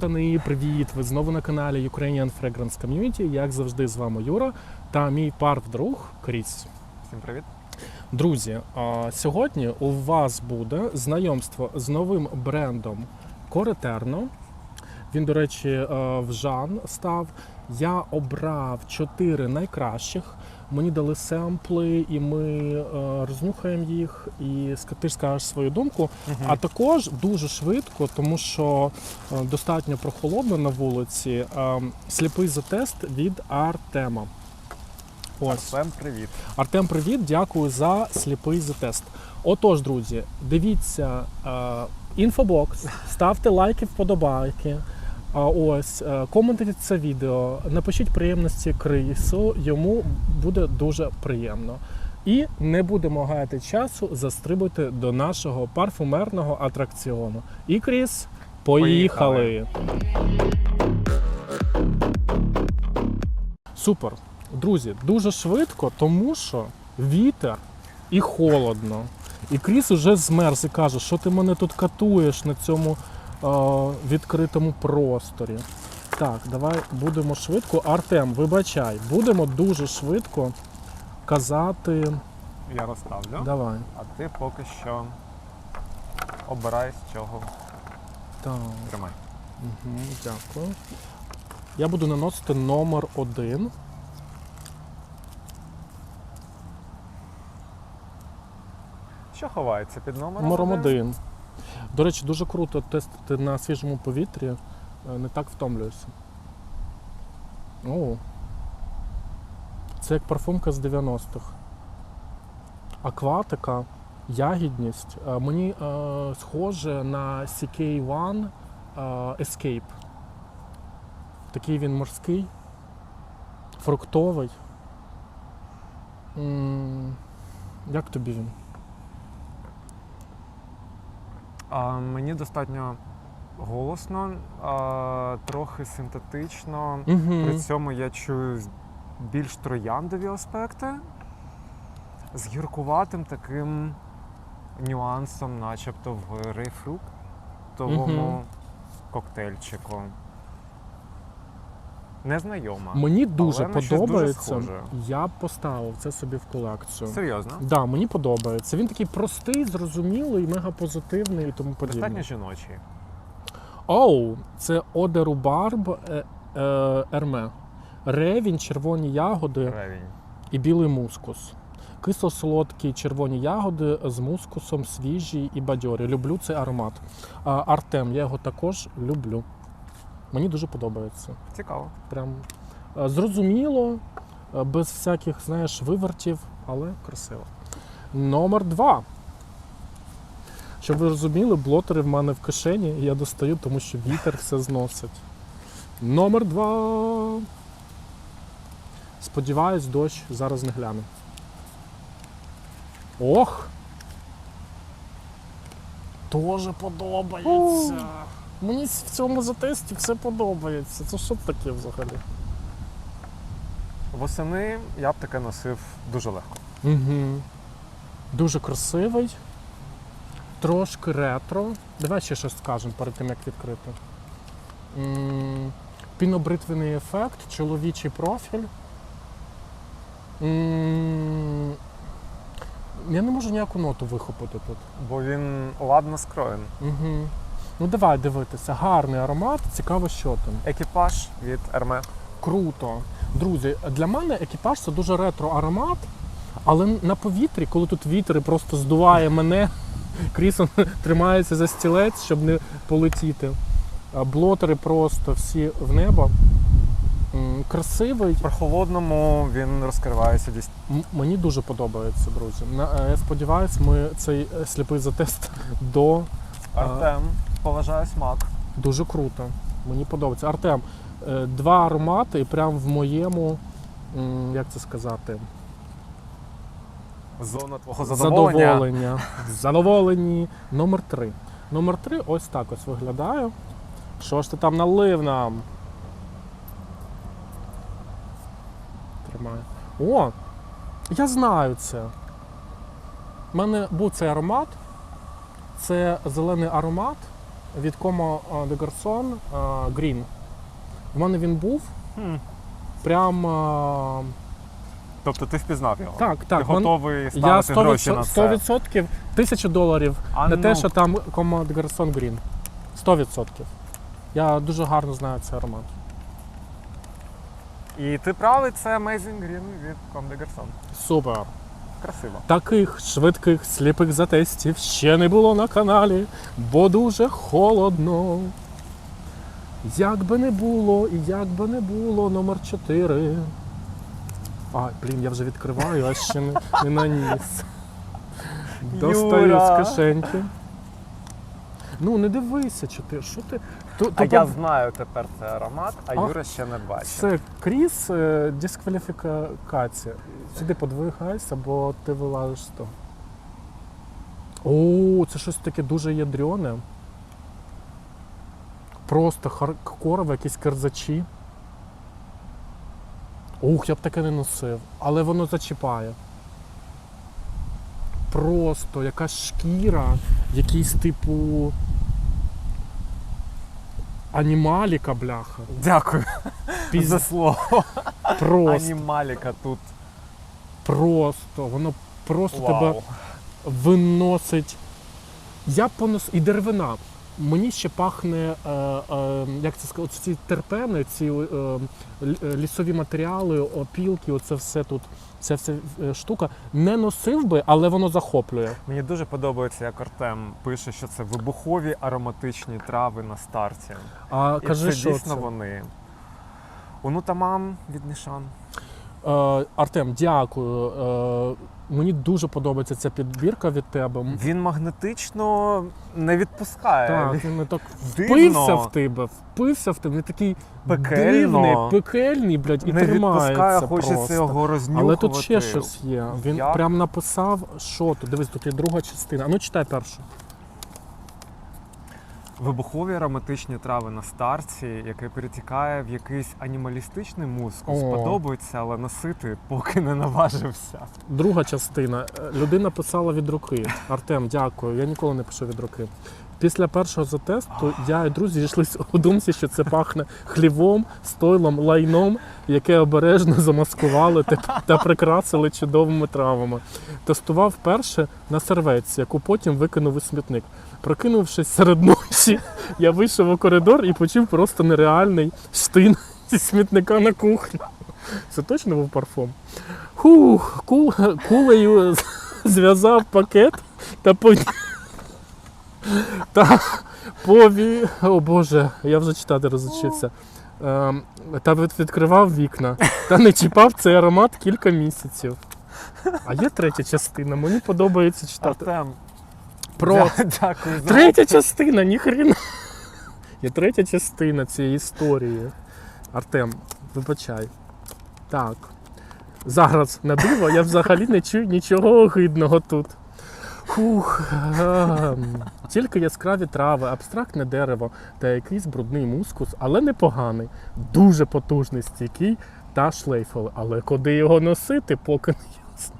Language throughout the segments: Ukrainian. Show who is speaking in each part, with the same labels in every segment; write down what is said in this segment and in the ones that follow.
Speaker 1: ботани, привіт! Ви знову на каналі Ukrainian Fragrance Community. Як завжди, з вами Юра та мій парв-друг Кріс.
Speaker 2: Всім привіт.
Speaker 1: Друзі, сьогодні у вас буде знайомство з новим брендом Коретерно. Він, до речі, е, в Жан став. Я обрав чотири найкращих. Мені дали семпли, і ми е, рознюхаємо їх. І ти ж скажеш свою думку. А також дуже швидко, тому що е, достатньо прохолодно на вулиці. е, Сліпий затест від Артема. Ось.
Speaker 2: Всім привіт.
Speaker 1: Артем, привіт, дякую за сліпий затест. Отож, друзі, дивіться е, інфобокс, ставте лайки, вподобайки. А ось е, коментуйте це відео, напишіть приємності Крису, йому буде дуже приємно. І не будемо гаяти часу, застрибуйте до нашого парфумерного атракціону. І Кріс, поїхали! Супер. Друзі, дуже швидко, тому що вітер і холодно. І Кріс уже змерз і каже, що ти мене тут катуєш на цьому відкритому просторі. Так, давай будемо швидко. Артем, вибачай, будемо дуже швидко казати.
Speaker 2: Я розставлю.
Speaker 1: Давай.
Speaker 2: А ти поки що обирай з чого
Speaker 1: Так.
Speaker 2: тримай.
Speaker 1: Угу, дякую. Я буду наносити номер один.
Speaker 2: Що ховається під номером?
Speaker 1: Номером
Speaker 2: один?
Speaker 1: один. До речі, дуже круто тестити на свіжому повітрі. Е, Не так втомлююся. О. Це як парфумка з 90-х. Акватика, ягідність. Е, Мені е, схоже на CK1 е, Escape. Такий він морський, фруктовий. М, Як тобі він?
Speaker 2: А, мені достатньо голосно, а, трохи синтетично.
Speaker 1: Угу.
Speaker 2: При цьому я чую більш трояндові аспекти з гіркуватим таким нюансом, начебто в рейфруктовому
Speaker 1: Мгм.
Speaker 2: коктейльчику. Незнайома.
Speaker 1: Мені дуже
Speaker 2: на щось дуже
Speaker 1: подобається. Я б поставив це собі в колекцію.
Speaker 2: Серйозно?
Speaker 1: Да, мені подобається. Він такий простий, зрозумілий, мегапозитивний і тому
Speaker 2: Достатньо жіночий.
Speaker 1: Оу, це Оде Рубарб е, е, Ерме. Ревінь, червоні ягоди
Speaker 2: Ревінь.
Speaker 1: і білий мускус. Кисло-солодкі червоні ягоди з мускусом, свіжі і бадьорі. Люблю цей аромат. Артем, я його також люблю. Мені дуже подобається.
Speaker 2: Цікаво.
Speaker 1: Прям е, зрозуміло, е, без всяких, знаєш, вивертів, але красиво. Номер два. Щоб ви розуміли, блотери в мене в кишені, і я достаю, тому що вітер все зносить. Номер два. Сподіваюсь, дощ зараз не гляне. Ох! Тоже подобається. Мені в цьому затесті все подобається. Це що таке взагалі?
Speaker 2: Восени я б таке носив дуже легко.
Speaker 1: Угу. Дуже красивий, трошки ретро. Давай ще щось скажемо перед тим, як відкрити. Пінобритвений ефект, чоловічий профіль. Я не можу ніяку ноту вихопити тут.
Speaker 2: Бо він ладно скроєн.
Speaker 1: Угу. Ну давай дивитися. Гарний аромат, цікаво, що там.
Speaker 2: Екіпаж від Ерме.
Speaker 1: Круто. Друзі, для мене екіпаж це дуже ретро аромат, але на повітрі, коли тут вітер і просто здуває мене, Крісон тримається за стілець, щоб не полетіти. Блотери просто всі в небо. Красивий.
Speaker 2: В прохолодному він розкривається десь.
Speaker 1: М- Мені дуже подобається, друзі. Е, Я сподіваюся, ми цей е, сліпий затест до
Speaker 2: Артем поважає смак.
Speaker 1: дуже круто. Мені подобається. Артем, е, два аромати і прям в моєму, як це сказати,
Speaker 2: Зона твого задоволення.
Speaker 1: Задоволення. Задоволені. Номер три. Номер три ось так ось виглядає. Що ж ти там налив нам? Тримаю. О! Я знаю це. У мене був цей аромат. Це зелений аромат. Від Como de Garçon а, Green. У мене він був
Speaker 2: Хм.
Speaker 1: прям. а,
Speaker 2: Тобто ти впізнав його?
Speaker 1: Так,
Speaker 2: Ти
Speaker 1: так. вон-
Speaker 2: готовий
Speaker 1: Я
Speaker 2: ставити
Speaker 1: 100%,
Speaker 2: гроші на це?
Speaker 1: 100% тисячу доларів
Speaker 2: А
Speaker 1: на те,
Speaker 2: ну.
Speaker 1: що там Como de Garçon Green. 100%. Я дуже гарно знаю цей аромат.
Speaker 2: І ти правий, це Amazing Green від Comme des Garçons.
Speaker 1: Супер.
Speaker 2: Красиво.
Speaker 1: Таких швидких сліпих затестів ще не було на каналі, бо дуже холодно. Як би не було, і як би не було, номер 4. А, блін, я вже відкриваю, а ще не, не наніс. Достаю
Speaker 2: Юра.
Speaker 1: з кишеньки. Ну, не дивися, чи ти. Що ти? То,
Speaker 2: А
Speaker 1: то-
Speaker 2: я знаю тепер цей аромат, а
Speaker 1: А,
Speaker 2: Юра ще не бачив.
Speaker 1: Це кріс е, дискваліфікація. Сюди подвигайся, бо ти вилазиш з того. О, це щось таке дуже ядрене. Просто хардкорове, якісь керзачі. Ух, я б таке не носив, але воно зачіпає. Просто якась шкіра, якийсь типу. Анімаліка, бляха.
Speaker 2: Дякую
Speaker 1: Піз...
Speaker 2: за слово.
Speaker 1: Просто,
Speaker 2: Анімаліка тут.
Speaker 1: просто, воно просто тебе виносить. Я понос і деревина. Мені ще пахне, е, е, як це сказати, ці терпени, ці е, лі- лісові матеріали, опілки, оце все тут, ця вся штука. Не носив би, але воно захоплює.
Speaker 2: Мені дуже подобається, як Артем пише, що це вибухові ароматичні трави на старті.
Speaker 1: А
Speaker 2: І
Speaker 1: кажи,
Speaker 2: це
Speaker 1: що
Speaker 2: дійсно
Speaker 1: це?
Speaker 2: вони. Унутамам від Нішан.
Speaker 1: Е, Артем, дякую. Е, мені дуже подобається ця підбірка від тебе.
Speaker 2: Він магнетично не відпускає.
Speaker 1: Так, він не так
Speaker 2: Дивно.
Speaker 1: впився в тебе, впився в тебе. Він такий
Speaker 2: Пекельно.
Speaker 1: дивний, пекельний, блядь, і
Speaker 2: не
Speaker 1: тримається
Speaker 2: відпускає, хочеться
Speaker 1: просто.
Speaker 2: його рознюхувати.
Speaker 1: Але тут ще щось є. Він
Speaker 2: Як?
Speaker 1: прям написав, що тут. Дивись, тут є друга частина. А ну читай першу.
Speaker 2: Вибухові ароматичні трави на старці, яке перетікає в якийсь анімалістичний мускус.
Speaker 1: О.
Speaker 2: Подобається, але носити поки не наважився.
Speaker 1: Друга частина. Е, Людина писала від руки. Артем, дякую. Я ніколи не пишу від руки. Після першого затесту я і друзі зійшлися у думці, що це пахне хлівом, стойлом, лайном, яке обережно замаскували та, прикрасили чудовими травами. Тестував перше на серветці, яку потім викинув у смітник. Прокинувшись серед ночі, я вийшов у коридор і почув просто нереальний штин зі смітника на кухню. Це точно був парфум. Хух, кул, кулею зв'язав пакет та по... та пові... О Боже, я вже читати розучився. Ем, та відкривав вікна та не чіпав цей аромат кілька місяців. А є третя частина, мені подобається читати.
Speaker 2: Артем,
Speaker 1: Про
Speaker 2: дя- дякую за
Speaker 1: третя частина, ніхрена. Є третя частина цієї історії. Артем, вибачай. Так. Зараз на диво я взагалі не чую нічого огидного тут. Ем, Тільки яскраві трави, абстрактне дерево та якийсь брудний мускус, але непоганий, дуже потужний, стійкий та шлейфовий. Але куди його носити, поки не ясно.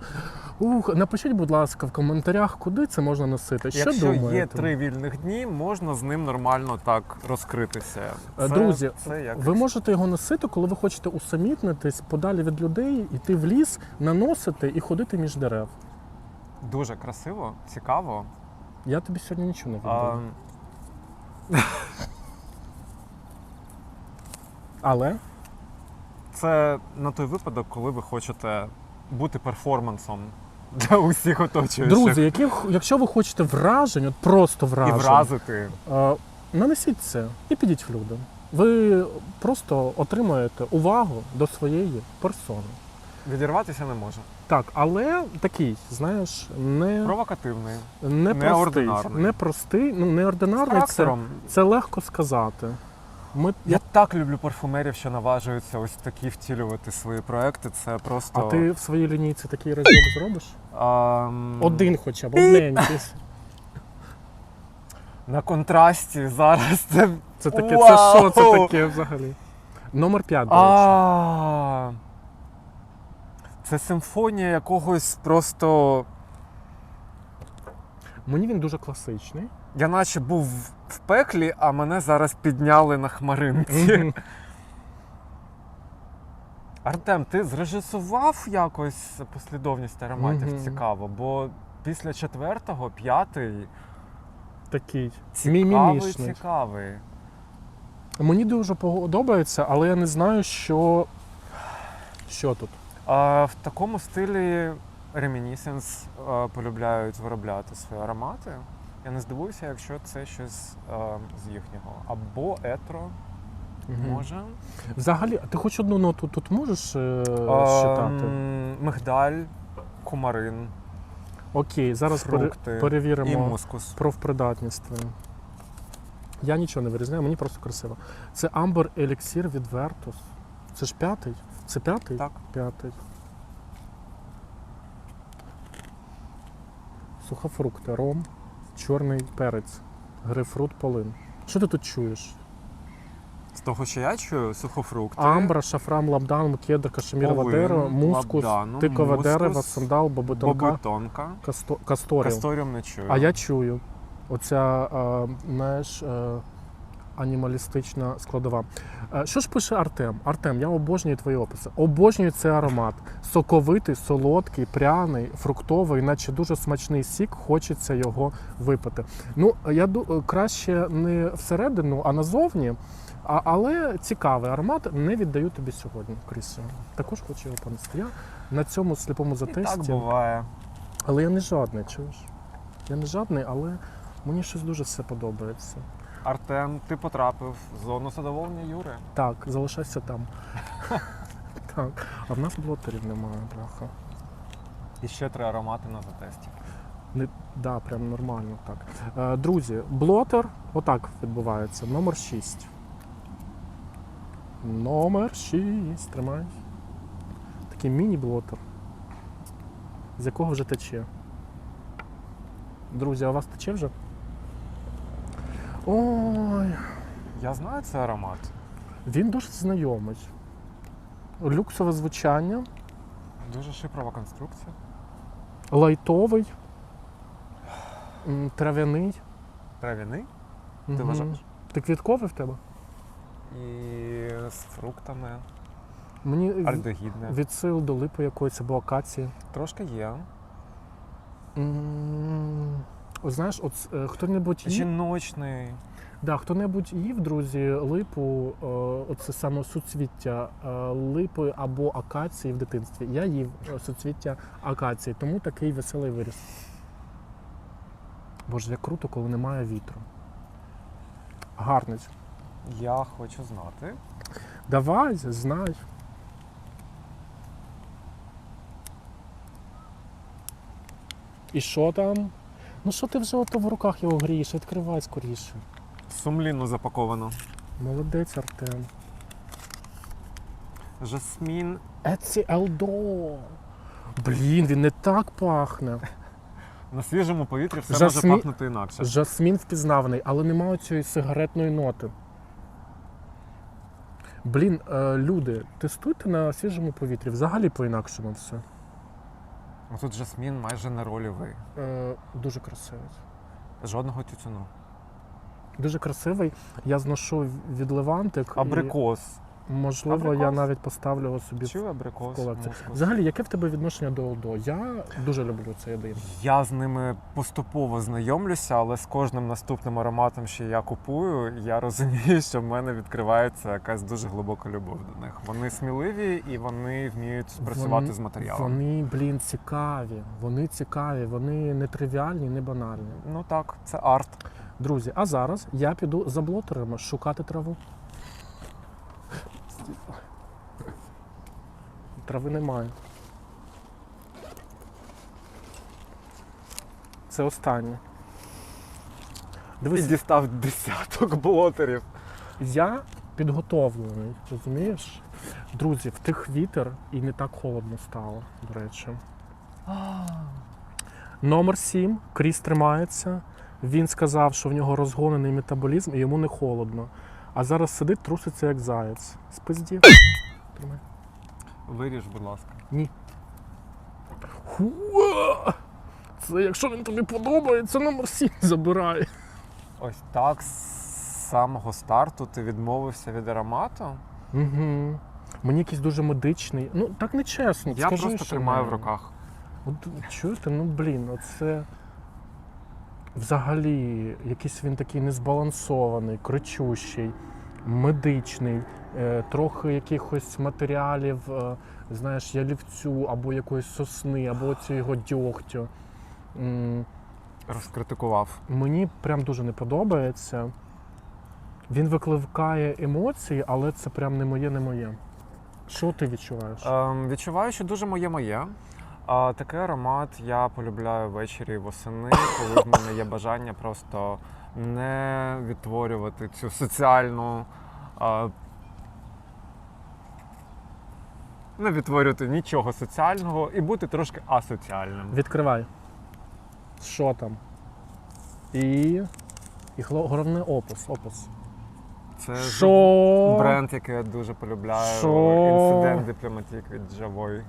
Speaker 1: Ух, напишіть, будь ласка, в коментарях, куди це можна носити. Що
Speaker 2: Якщо
Speaker 1: думаєте?
Speaker 2: є три вільних дні, можна з ним нормально так розкритися.
Speaker 1: Е, Друзі,
Speaker 2: це як
Speaker 1: Ви можете його носити, коли ви хочете усамітнитись подалі від людей, йти в ліс, наносити і ходити між дерев.
Speaker 2: Дуже красиво, цікаво.
Speaker 1: Я тобі сьогодні нічого не
Speaker 2: А.
Speaker 1: Але
Speaker 2: це на той випадок, коли ви хочете бути перформансом для усіх оточуючих
Speaker 1: друзі, які, якщо ви хочете вражень, от просто вражень, і
Speaker 2: вразити.
Speaker 1: е, нанесіть це і підіть в люди. Ви просто отримаєте увагу до своєї персони.
Speaker 2: Відірватися не може.
Speaker 1: Так, але такий, знаєш, не,
Speaker 2: Провокативний.
Speaker 1: не простий.
Speaker 2: неординарний.
Speaker 1: Не простий, ну неординарний це,
Speaker 2: Характером.
Speaker 1: це легко сказати. Ми,
Speaker 2: Я так люблю парфумерів, що наважуються ось такі втілювати свої проекти. Це просто.
Speaker 1: А ти в своїй лінійці такий розйом зробиш?
Speaker 2: ам,
Speaker 1: Один хоча б, одненький.
Speaker 2: на контрасті зараз це.
Speaker 1: Це таке, це що це таке взагалі? Номер 5, до речі.
Speaker 2: А, Це симфонія якогось просто.
Speaker 1: Мені він дуже класичний.
Speaker 2: Я наче був в пеклі, а мене зараз підняли на хмаринці. Артем, ти зрежисував якось послідовність ароматів? Цікаво, бо після четвертого, п'ятий
Speaker 1: Такий
Speaker 2: цікавий, цікавий.
Speaker 1: Мені дуже подобається, але я не знаю, що. Що тут?
Speaker 2: А, в такому стилі Reminiscence полюбляють виробляти свої аромати. Я не здивуюся, якщо це щось а, з їхнього. Або етро, може.
Speaker 1: Взагалі, ти хоч одну ноту тут можеш е,
Speaker 2: А,
Speaker 1: считати?
Speaker 2: м, Мигдаль, кумарин
Speaker 1: Окей, зараз
Speaker 2: фрукти і мускус.
Speaker 1: профпридатність твою. Я нічого не вирізняю, мені просто красиво. Це Amber Elixir від Vertus. Це ж п'ятий? Це п'ятий?
Speaker 2: Так.
Speaker 1: П'ятий. Сухофрукти, ром, чорний перець, грейпфрут, полин. Що ти тут чуєш?
Speaker 2: З того, що я чую, сухофрукти.
Speaker 1: Амбра, шафран, лабдан, кедр, кашемірове
Speaker 2: Полин,
Speaker 1: дерево, мускус,
Speaker 2: лабдану,
Speaker 1: тикове
Speaker 2: мускус,
Speaker 1: дерево, сандал, бобитонка,
Speaker 2: Бобитонка.
Speaker 1: касто, касторіум.
Speaker 2: Касторіум не чую.
Speaker 1: А я чую. Оця, е, знаєш, е, анімалістична складова. Е, що ж пише Артем? Артем, я обожнюю твої описи. Обожнюю цей аромат. Соковитий, солодкий, пряний, фруктовий, наче дуже смачний сік, хочеться його випити. Ну, я ду- краще не всередину, а назовні. А, але цікавий аромат не віддаю тобі сьогодні, Крісі. Також хочу його понести. Я на цьому сліпому
Speaker 2: І так буває.
Speaker 1: Але я не жадний, чуєш? Я не жадний, але мені щось дуже все подобається.
Speaker 2: Артем, ти потрапив в зону задоволення Юри.
Speaker 1: Так, залишайся там. так. А в нас блотерів немає, бляха.
Speaker 2: І ще три аромати на затесті.
Speaker 1: Не, да, прям нормально так. Е, друзі, блотер отак відбувається. Номер 6. Номер 6. Тримай. Такий міні-блотер. З якого вже тече. Друзі, а у вас тече вже? Ой.
Speaker 2: Я знаю цей аромат.
Speaker 1: Він дуже знайомий. Люксове звучання,
Speaker 2: Дуже шипрова конструкція.
Speaker 1: лайтовий, трав'яний.
Speaker 2: Трав'яний
Speaker 1: Ти
Speaker 2: вважаєш?
Speaker 1: Ти квітковий в тебе?
Speaker 2: і з фруктами,
Speaker 1: Мені в-
Speaker 2: альдегідне.
Speaker 1: від сил до липи якоїсь або акації.
Speaker 2: Трошки є.
Speaker 1: М, Знаєш, от е, хто-небудь їв,
Speaker 2: Жіночний.
Speaker 1: да, хто-небудь їв, друзі, липу, е, оце саме суцвіття е, липи або акації в дитинстві. Я їв е, суцвіття акації, тому такий веселий виріс. Боже, як круто, коли немає вітру. Гарний.
Speaker 2: Я хочу знати.
Speaker 1: Давай, знай. І що там? Ну що ти вже ото в руках його грієш? Відкривай скоріше.
Speaker 2: Сумлінно запаковано.
Speaker 1: Молодець, Артем.
Speaker 2: Жасмін.
Speaker 1: Еці Елдо. Блін, він не так пахне.
Speaker 2: На свіжому повітрі все
Speaker 1: Жасмі-
Speaker 2: може пахнути інакше.
Speaker 1: Жасмін впізнаваний, але немає цієї сигаретної ноти. Блін, е, люди, тестуйте на свіжому повітрі. Взагалі по-інакшому все.
Speaker 2: А Тут жасмін майже не рольовий.
Speaker 1: Е, дуже красивий.
Speaker 2: Жодного тютюну.
Speaker 1: Дуже красивий. Я зношу від Левантик. і,
Speaker 2: Абрикос.
Speaker 1: Можливо, я навіть поставлю його собі
Speaker 2: Чув
Speaker 1: в колекцію.
Speaker 2: мускус?
Speaker 1: Взагалі, яке в тебе відношення до Олдо? Я дуже люблю цей один.
Speaker 2: Я з ними поступово знайомлюся, але з кожним наступним ароматом, що я купую, я розумію, що в мене відкривається якась дуже глибока любов до них. Вони сміливі і вони вміють працювати
Speaker 1: Вони-
Speaker 2: з матеріалом.
Speaker 1: Вони, блін, цікаві. Вони цікаві, вони не тривіальні, не банальні.
Speaker 2: Ну так, це арт.
Speaker 1: Друзі, а зараз я піду за блотерами шукати траву. Трави немає. Це останнє.
Speaker 2: І
Speaker 1: Дивись,
Speaker 2: дістав десяток блотерів.
Speaker 1: я підготовлений, розумієш? Друзі, втих вітер і не так холодно стало, до речі. Номер 7. Кріс тримається. Він сказав, що в нього розгонений метаболізм і йому не холодно. А зараз сидить, труситься як заєць. Спиздів. Тримай.
Speaker 2: Виріж, будь ласка. Ні.
Speaker 1: Хуа! Це якщо він тобі подобається, номер 7 забирай.
Speaker 2: Ось так з самого старту ти відмовився від аромату.
Speaker 1: Угу. Мені якийсь дуже медичний. Ну так не чесно.
Speaker 2: Я
Speaker 1: скажи,
Speaker 2: просто
Speaker 1: що
Speaker 2: тримаю в руках.
Speaker 1: От чуєте, ну блін, оце взагалі якийсь він такий незбалансований, кричущий, медичний, е, трохи якихось матеріалів, е, знаєш, ялівцю або якоїсь сосни, або цього дьогтю.
Speaker 2: Розкритикував.
Speaker 1: Мені прям дуже не подобається. Він викликає емоції, але це прям не моє, не моє. Що ти відчуваєш?
Speaker 2: Ем, відчуваю, що дуже моє-моє. А, такий аромат я полюбляю ввечері восени, коли в мене є бажання просто не відтворювати цю соціальну. А, не відтворювати нічого соціального і бути трошки асоціальним.
Speaker 1: Відкривай. Що там? І. І головне опис. опис.
Speaker 2: Це
Speaker 1: Що?
Speaker 2: бренд, який я дуже полюбляю.
Speaker 1: Що?
Speaker 2: Інцидент дипломатік від Джавой.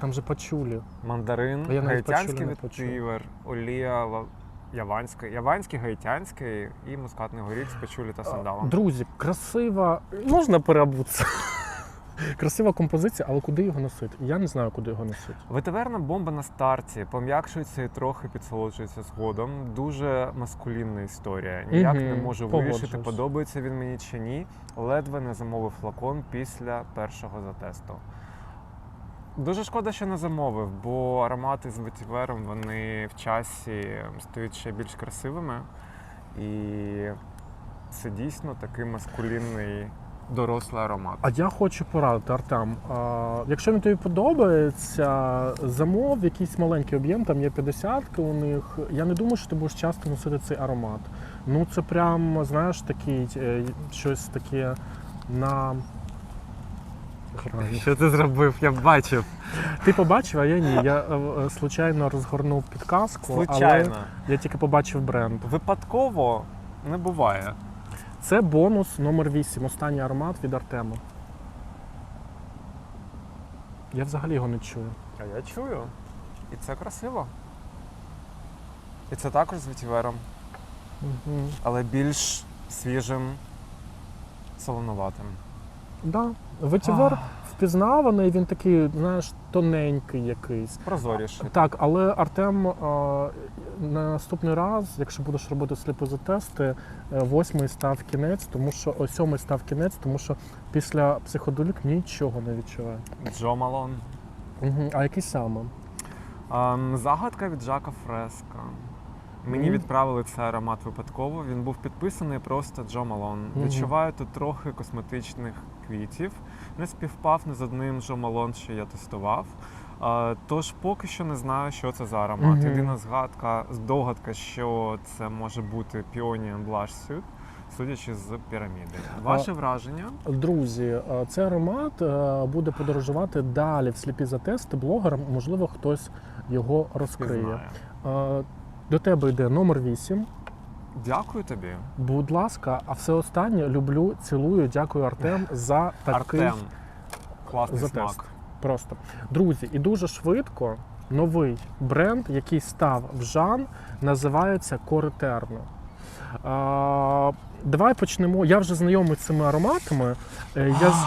Speaker 1: Там же пачулі.
Speaker 2: Мандарин,
Speaker 1: А я навіть
Speaker 2: гаїтянський
Speaker 1: почули, не почув.
Speaker 2: Тивер, олія ла- яванська, яванський, гаїтянський і мускатний горіх з пачулі та сандалом.
Speaker 1: Друзі, красива. Можна переобутися. Красива композиція, але куди його носити? Я не знаю, куди його носити.
Speaker 2: Ветиверна бомба на старті, пом'якшується і трохи підсолоджується згодом. Дуже маскулінна історія. Ніяк
Speaker 1: Мгм,
Speaker 2: не можу вирішити,
Speaker 1: погоджуюсь.
Speaker 2: подобається він мені чи ні. Ледве не замовив флакон після першого затесту. Дуже шкода, що не замовив, бо аромати з ветивером вони в часі стають ще більш красивими. І це дійсно такий маскулінний дорослий аромат.
Speaker 1: А я хочу порадити, Артем. А, якщо він тобі подобається, замов якийсь маленький об'єм, там є 50 у них. Я не думаю, що ти будеш часто носити цей аромат. Ну це прям, знаєш, такий е, щось таке на. Грані.
Speaker 2: Що ти зробив? Я бачив.
Speaker 1: Ти побачив, а я ні. Я е, е, случайно розгорнув підказку,
Speaker 2: Случайно.
Speaker 1: але я тільки побачив бренд.
Speaker 2: Випадково не буває.
Speaker 1: Це бонус номер 8, останній аромат від Артема. Я взагалі його не чую.
Speaker 2: А я чую. І це красиво. І це також з ветівером,
Speaker 1: Угу.
Speaker 2: але більш свіжим, солонуватим.
Speaker 1: Да. Ветівер впізнаваний, він такий, знаєш, тоненький якийсь.
Speaker 2: Прозоріший.
Speaker 1: Так, але Артем, а, на наступний раз, якщо будеш робити сліпозатести, е, восьмий став кінець, тому що о, сьомий став кінець, тому що після психоделік нічого не відчуває.
Speaker 2: Джо Малон.
Speaker 1: Угу. А який саме?
Speaker 2: Ем, загадка від Жака Фреска. Мені
Speaker 1: Мгм.
Speaker 2: відправили цей аромат випадково. Він був підписаний просто Джо Малон.
Speaker 1: Мгм.
Speaker 2: Відчуваю тут трохи косметичних квітів. Не співпав ні з одним Джо Малон, що я тестував. Тож поки що не знаю, що це за аромат.
Speaker 1: Мгм.
Speaker 2: Єдина згадка, здогадка, що це може бути Peony Blush Suit, судячи з піраміди. Ваше враження?
Speaker 1: Друзі, цей аромат буде подорожувати далі в сліпі затести блогерам. Можливо, хтось його розкриє. До тебе йде номер 8.
Speaker 2: Дякую тобі,
Speaker 1: Будь ласка, а все останнє люблю, цілую. Дякую, Артем, за такий
Speaker 2: Артем. Класний
Speaker 1: за
Speaker 2: смак.
Speaker 1: тест. Просто друзі, і дуже швидко новий бренд, який став в Жан, називається Коретерно. А, давай почнемо. Я вже знайомий з цими ароматами. Е, Я з...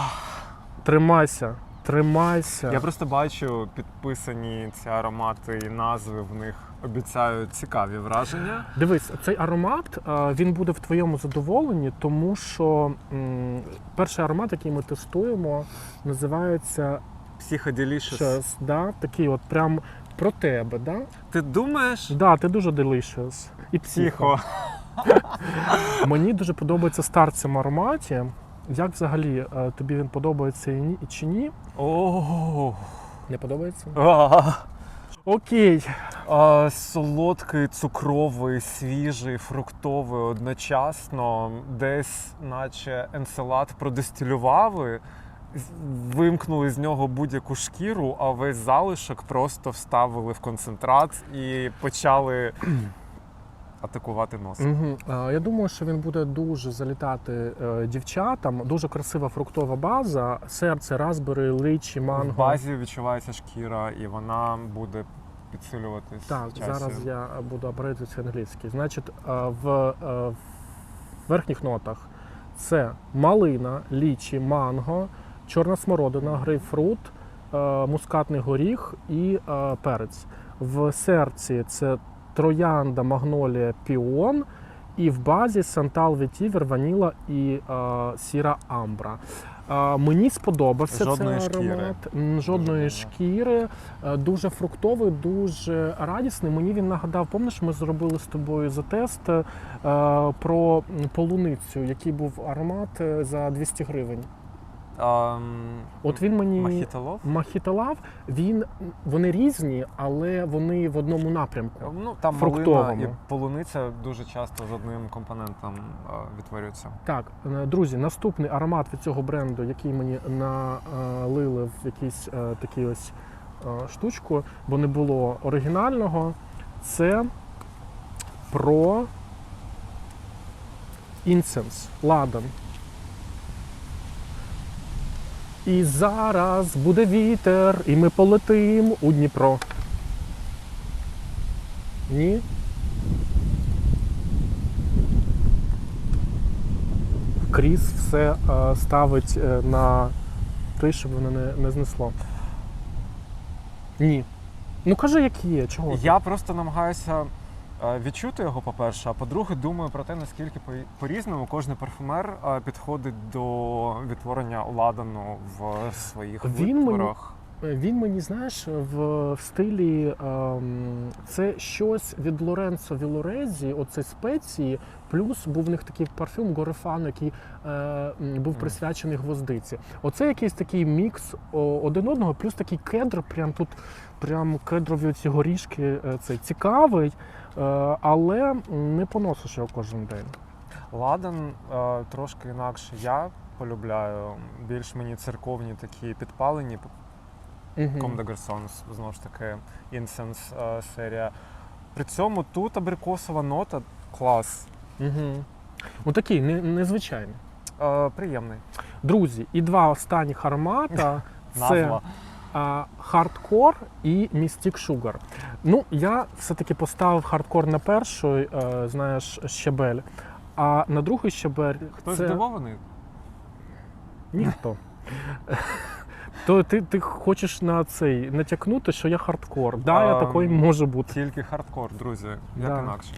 Speaker 1: Тримайся, тримайся.
Speaker 2: Я просто бачу підписані ці аромати і назви в них обіцяють цікаві враження.
Speaker 1: Дивись, цей аромат е, він буде в твоєму задоволенні, тому що м, перший аромат, який ми тестуємо, називається
Speaker 2: Психоделішес.
Speaker 1: Да, такий от прям про тебе, да?
Speaker 2: Ти думаєш?
Speaker 1: Да, ти дуже delicious. І психо. Мені дуже подобається старт в цьому ароматі. Як взагалі е, тобі він подобається чи ні?
Speaker 2: О,
Speaker 1: Не подобається? Окей.
Speaker 2: А, Солодкий, цукровий, свіжий, фруктовий одночасно. Десь, наче енцелад продистилювали, вимкнули з нього будь-яку шкіру, а весь залишок просто вставили в концентрат і почали атакувати нос.
Speaker 1: Угу. Я думаю, що він буде дуже залітати е, дівчатам. Дуже красива фруктова база, серце, разбери, личі,
Speaker 2: В
Speaker 1: манго.
Speaker 2: базі відчувається шкіра, і вона буде підсилюватись.
Speaker 1: Так,
Speaker 2: в часі.
Speaker 1: зараз я буду обрати англійський. Значить, е, в, е, верхніх нотах це малина, лічі, манго, чорна смородина, грейпфрут, мускатний горіх і перець. В серці це троянда, магнолія, піон. І в базі сантал, ветівер, ваніла і е, сіра амбра. Е, мені сподобався
Speaker 2: Жодної
Speaker 1: цей
Speaker 2: шкіри.
Speaker 1: аромат. М, Жодної
Speaker 2: Дуже
Speaker 1: шкіри. Е, Дуже фруктовий, дуже радісний. Мені він нагадав, пам'ятаєш, ми зробили з тобою за тест е, про полуницю, який був аромат е, за 200 гривень.
Speaker 2: Ем,
Speaker 1: От він мені
Speaker 2: Мохітолов?
Speaker 1: Махіталав, він вони різні, але вони в одному напрямку.
Speaker 2: Ну, там малина і полуниця дуже часто з одним компонентом е, відтворюються.
Speaker 1: Так, е, друзі, наступний аромат від цього бренду, який мені налили в якийсь е, такий ось штучку, бо не було оригінального. Це про інсенс, ладан. І зараз буде вітер, і ми полетим у Дніпро. Ні? Кріс все е, ставить е, на те, щоб воно не, не знесло. Ні. Ну кажи, як є, чого?
Speaker 2: Я просто намагаюся відчути його, по-перше, а по-друге, думаю про те, наскільки по- по-різному кожен парфюмер е, підходить до відтворення ладану в своїх
Speaker 1: Він
Speaker 2: витворах.
Speaker 1: Він мені, знаєш, в, в стилі ем, це щось від Лоренцо Вілорезі, оце спеції, плюс був в них такий парфюм Горефан, який е, був присвячений гвоздиці. Оце якийсь такий мікс один одного, плюс такий кедр, прям тут прям кедрові ці горішки, е, це цікавий, е, але не поносиш його кожен день.
Speaker 2: Ладан е, трошки інакше я полюбляю. Більш мені церковні такі підпалені. Comme de Garçons, знову ж таки, е, серія. При цьому тут абрикосова нота клас.
Speaker 1: Угу. Ну такий не, незвичайний.
Speaker 2: Е, приємний.
Speaker 1: Друзі, і два останніх аромата це
Speaker 2: Назва.
Speaker 1: а, хардкор і Mystic Sugar. Ну, я все-таки поставив хардкор на перший, е, знаєш, щебель, а на другий щебель
Speaker 2: Хтось
Speaker 1: це
Speaker 2: здивований?
Speaker 1: ніхто. То ти, ти хочеш на цей натякнути, що я хардкор. Да, я такий можу бути.
Speaker 2: Тільки хардкор, друзі. Як
Speaker 1: Да.
Speaker 2: інакше.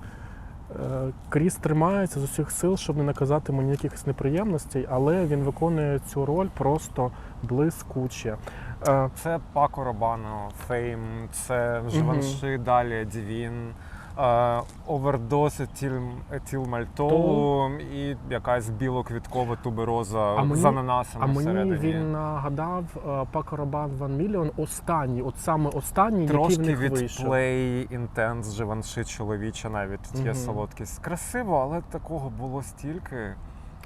Speaker 1: Е, Кріс тримається з усіх сил, щоб не наказати мені якихось неприємностей, але він виконує цю роль просто блискуче. Е,
Speaker 2: Це Пако Робано, Фейм, це Живанши, далі Дівін, овердоз етілмальтолу і якась білоквіткова тубероза
Speaker 1: А мені-
Speaker 2: з ананасами
Speaker 1: А мені
Speaker 2: всередині.
Speaker 1: він нагадав Пакорабан Ван Мільйон останній, от саме останній, який в
Speaker 2: Трошки
Speaker 1: них
Speaker 2: від
Speaker 1: вийшов.
Speaker 2: плей інтенс Живанши чоловіча навіть є
Speaker 1: угу.
Speaker 2: солодкість. Красиво, але такого було стільки,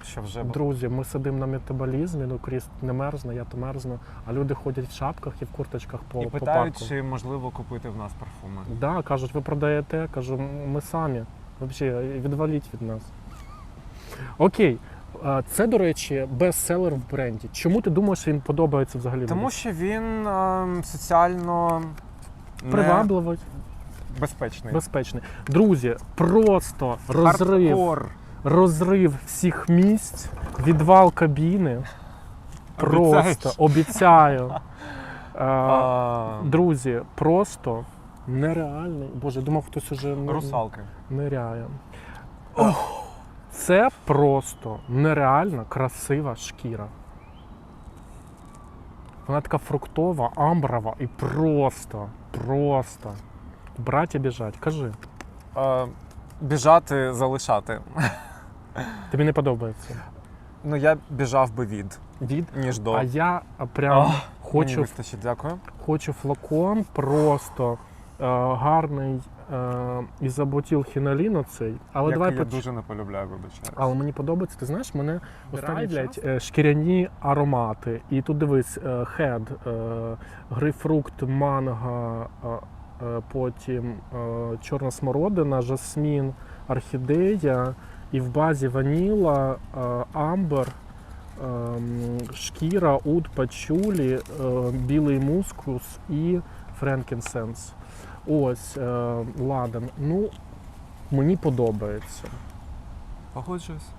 Speaker 2: що вже
Speaker 1: Друзі, ми сидимо на метаболізмі, ну Кріс не мерзне, я то мерзну, а люди ходять в шапках і в курточках по,
Speaker 2: і
Speaker 1: по парку.
Speaker 2: чи можливо купити в нас парфуми.
Speaker 1: Да, кажуть, ви продаєте, кажу, ми самі. Взагалі, відваліть від нас. Окей. Це, до речі, бестселер в бренді. Чому ти думаєш, що він подобається взагалі?
Speaker 2: Тому що він ем, соціально не
Speaker 1: привабливий,
Speaker 2: безпечний.
Speaker 1: безпечний. Друзі, просто розрив.
Speaker 2: Хардкор.
Speaker 1: Розрив всіх місць, відвал кабіни. Просто
Speaker 2: Обіцяєш?
Speaker 1: обіцяю. Е, Друзі, просто нереальний. Боже, думав, хтось уже не-
Speaker 2: Русалки.
Speaker 1: ниряє. Це просто нереально красива шкіра. Вона така фруктова, амброва і просто, просто. Браття біжать. Кажи,
Speaker 2: Е, біжати, залишати.
Speaker 1: Тобі не подобається?
Speaker 2: Ну, я біжав би від,
Speaker 1: Від?
Speaker 2: ніж до.
Speaker 1: А я прям
Speaker 2: Мені
Speaker 1: хочу
Speaker 2: вистачить, дякую.
Speaker 1: Хочу флакон, просто е, гарний е, ізобутіл хіналін оцей. Але
Speaker 2: Який
Speaker 1: давай
Speaker 2: я
Speaker 1: поч-
Speaker 2: дуже не полюбляю, вибачаю.
Speaker 1: Але мені подобається, ти знаєш, мене
Speaker 2: Останній
Speaker 1: драйвлять е, шкіряні аромати. І тут дивись, е, хед, е, грейпфрукт, манго, е, е, потім е, чорна смородина, жасмін, орхідея, і в базі ваніла, е, амбер. ем, Шкіра, уд, пачулі, е, білий мускус і френкінсенс. Ось е, ладан. Ну, мені подобається.
Speaker 2: Погоджуюсь.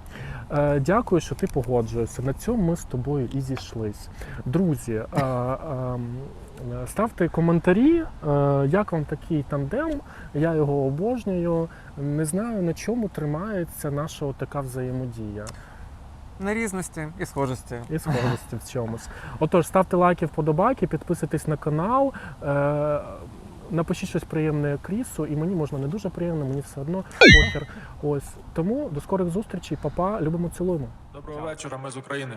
Speaker 1: Е, Дякую, що ти погоджуєшся. На цьому ми з тобою і зійшлись. Друзі, е, е, ставте коментарі, як вам такий тандем. Я його обожнюю. Не знаю, на чому тримається наша така взаємодія
Speaker 2: На різності і схожості.
Speaker 1: і схожості в чомусь. Отож, ставте лайки, вподобайки, підписуйтесь на канал. Напишіть щось приємне Крісу, і мені можна не дуже приємно, мені все одно похер. Ось тому до скорих зустрічей, папа, любимо, цілуємо.
Speaker 3: Доброго вечора, ми з України.